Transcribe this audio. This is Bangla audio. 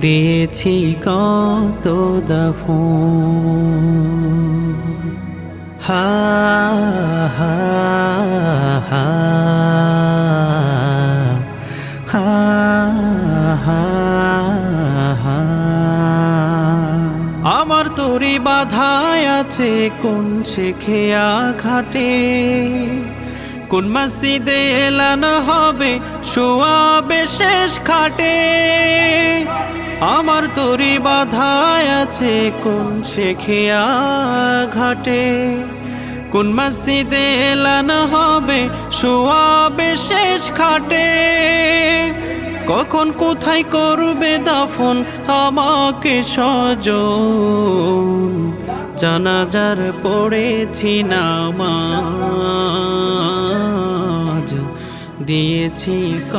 দিয়েছি কত দাফন হা হা হা আমার তোরি বাধায় আছে কোন শেখেয়া ঘাটে কোন মসজিদে এলানো হবে শোয়াবে শেষ খাটে। আমার তোরি বাধায় আছে কোন শেখিয়া ঘাটে? কোন মসজিদে এলানো হবে শোয়াবে শেষ খাটে? কখন কোথায় করবে দাফন আমাকে সজন? জানাজার পড়েছি নামাজ, দিয়েছি ক